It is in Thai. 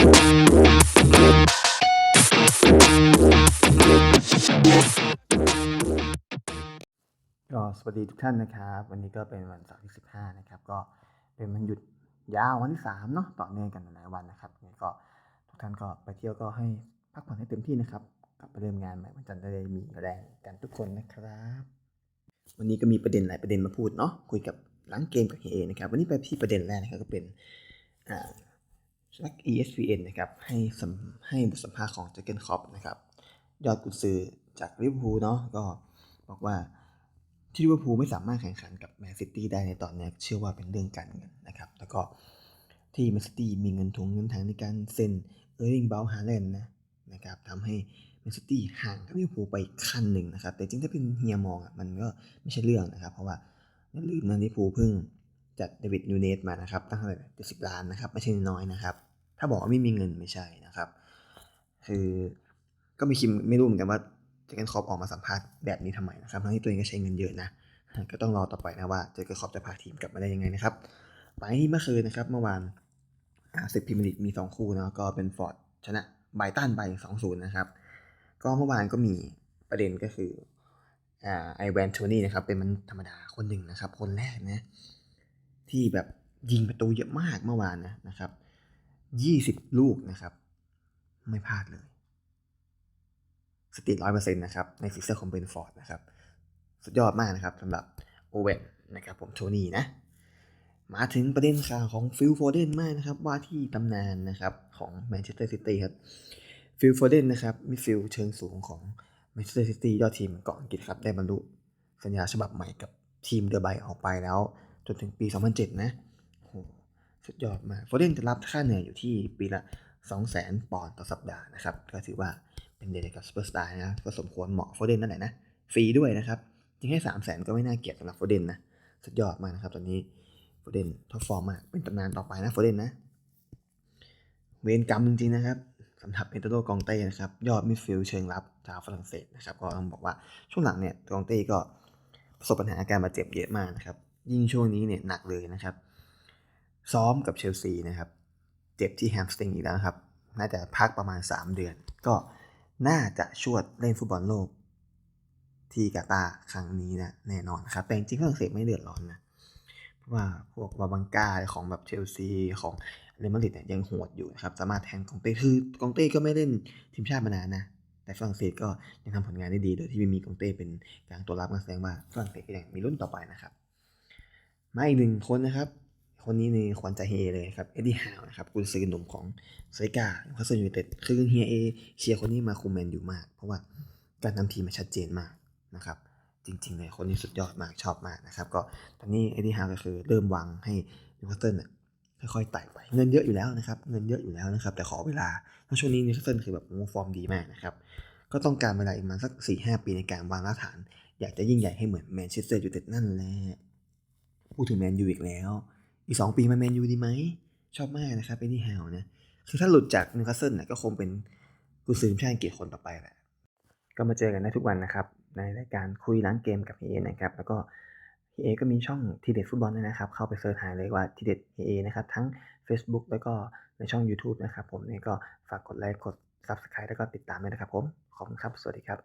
ก็สวัสดีทุกท่านนะครับ วันนี้ก็เป็นวันเสาร์ที่ 15 นะครับ ก็เป็นวันหยุดยาววันที่3เนาะต่อเนื่องกันหลายวันนะครับงก็ทุกท่านก็ไปเที่ยวก็ให้พักผ่อนให้เต็มที่นะครับ กลับไปเริ่มงานใหม่วันจันทร์ได้มีแรงกันทุกคนนะครับ วันนี้ก็มีประเด็นหลายประเด็นมาพูดเนาะคุยกับหลังเกมกับเฮนะครับ วันนี้ไปที่ประเด็นแรกนะครับก็เป็น อ่าสำนัก ESPN นะครับให้ให้บทสัมภาษณ์ของเจเกนคอปนะครับยอดกุญซือจากลิเวอร์พูลเนาะก็บอกว่าที่ลิเวอร์พูลไม่สามารถแข่งขันกับแมนซิตี้ได้ในตอนนี้เชื่อว่าเป็นเรื่องการเงินนะครับ แล้วก็ที่แมนซิตี้มีเงินทุนเงินทางในการเซ็นเออร์ลิงเบลฮาแลนด์นะนะครับทำให้แมนซิตี้ห่างกับลิเวอร์พูลไปขั้นหนึ่งนะครับ แต่จริงถ้าเป็นเฮียมองอะมันก็ไม่ใช่เรื่องนะครับ เพราะว่าอย่าลืมนะลิเวอร์พูลเพิ่งจัดเดวิดนูเนสมานะครับตั้งเท่าไหร่เจ็ดสิบล้านนะครับไม่ใช่น้อยนะครับ ถ้าบอกว่าไม่มีเงินไม่ใช่นะครับ คือก็ไม่คิดไม่รู้เหมือนกันว่าเจอร์เกนคอปออกมาสัมภาษณ์แบบนี้ทำไมนะครับทั้งที่ตัวเองก็ใช้เงินเยอะนะ ก็ต้องรอต่อไปนะว่าเจอร์เกนคอปจะพาทีมกลับมาได้ยังไงนะครับไปเมื่อคืนนะครับเมื่อวานศึกพรีเมียร์ลีกมี 2 คู่เนาะก็เป็นฟอร์ดชนะไบตันไป2-0นะครับ ก็เมื่อวานก็มีประเด็นก็คืออ่าไอแวนโทนี่นะครับเป็นมันธรรมดาคนหนึ่งนะครับ คนแรกนะที่แบบยิงประตูเยอะมากเมื่อวานนะนะครับ ยี่สิบลูกนะครับ ไม่พลาดเลยสติร้อยเปอร์เซ็นต์นะครับ ในฟิกเซอร์ของเบนฟอร์ดนะครับ สุดยอดมากนะครับสำหรับโอเวนนะครับผมโทนี่นะ มาถึงประเด็นข่าวของฟิลโฟเดนมากนะครับ ว่าที่ตำนานนะครับของแมนเชสเตอร์ซิตี้ครับฟิลโฟเดนนะครับมิดฟิลเชิงสูงของแมนเชสเตอร์ซิตี้ยอดทีมเกาะอังกฤษครับ ได้บรรลุสัญญาฉบับใหม่กับทีมเดอะไบออกไปแล้ว จนถึงปี 2007 นะ สุดยอดมากโฟเดนจะรับค่าเหนื่อยอยู่ที่ปีละ 200,000 ปอนด์ต่อสัปดาห์นะครับ ก็ถือว่าเป็นเดนกับซูเปอร์สตาร์นะก็สมควรเหมาะโฟเดนนั่นแหละนะฟรีด้วยนะครับจริงให้ 300,000 ก็ไม่น่าเกลียดสำหรับโฟเดนนะสุดยอดมากนะครับ ตอนนี้โฟเดนท็อปฟอร์มมากเป็นตำนานต่อไปนะโฟเดนนะ เวรกรรมจริงๆนะครับสำหรับเอเตโรกองเต้นะครับยอดมิดฟิลด์เชิงรับชาวฝรั่งเศสนะครับก็ต้องบอกว่าช่วงหลังเนี่ยกองเต้ก็ประสบปัญหาอาการบาดเจ็บเยอะมากนะครับยิ่งช่วงนี้เนี่ยหนักเลยนะครับ ซ้อมกับเชลซีนะครับ เจ็บที่แฮมสตริงอีกแล้วครับ น่าจะพักประมาณ 3 เดือน ก็น่าจะชวดเล่นฟุตบอลโลก ที่กาตาครั้งนี้นะแน่นอนครับ แต่จริงๆฝรั่งเศสไม่เดือดร้อนนะเพราะว่าพวกวาบังกาของแบบเชลซีของเรอัลมาดริดเนี่ยยังโหดอยู่นะครับ สามารถแทนกองเต้คือกองเต้ก็ไม่เล่นทีมชาติมานานนะแต่ฝรั่งเศสก็ยังทำผลงานได้ดี โดยที่ไม่มีกองเต้เป็นกลางตัวรับมาแสดงว่าฝรั่งเศสก็ยังมีรุ่นต่อไปนะครับ มาอีกหนึ่งคนนะครับ คนนี้ในขวัญใจเฮเลยครับ เอ็ดดี้ฮาวนะครับกุนซือหนุ่มของเซกาพัสยูไนเต็ดคือเฮียเอเชียร์คนนี้มาคุมแมนอยู่มาก เพราะว่าการทำทีมมันชัดเจนมากนะครับ จริงๆเลยคนนี้สุดยอดมากชอบมากนะครับ ก็ตอนนี้เอ็ดดี้ฮาวก็คือเริ่มวางให้นิวคาสเซิลเนี่ยค่อยๆไต่ไป เงินเยอะอยู่แล้วนะครับ เงินเยอะอยู่แล้วนะครับ แต่ขอเวลาเพราะช่วงนี้นิวคาสเซิลคือแบบฟอร์มดีมากนะครับ ก็ต้องการเวลาอีกมาสัก4ี่หปีในการวางรากฐาน อยากจะยิ่งใหญ่ให้เหมือนแมนเชสเตอร์ยูไนเต็ดนั่นแหละ พูดถึงแมนยูอีกแล้ว อีก 2 ปีมาแมนยูดีไหม ชอบมากนะครับเอ็ดดี้ฮาวนะคือถ้าหลุดจากนิวคาสเซิลเนี่ยก็คงเป็นกุญซือทีมชาติอังกฤษคนต่อไปแหละ ก็มาเจอกันได้ทุกวันนะครับ ในรายการคุยล้างเกมกับเอนะครับ แล้วก็เอก็มีช่องทีเด็ดฟุตบอลด้วยนะครับ เข้าไปเสิร์ชหาเลยว่าทีเด็ดเอนะครับ ทั้ง Facebook แล้วก็ในช่อง YouTube นะครับ ผมนี่ก็ฝากกดไลค์กด Subscribe แล้วก็ติดตามด้วยนะครับผม ขอบคุณครับ สวัสดีครับ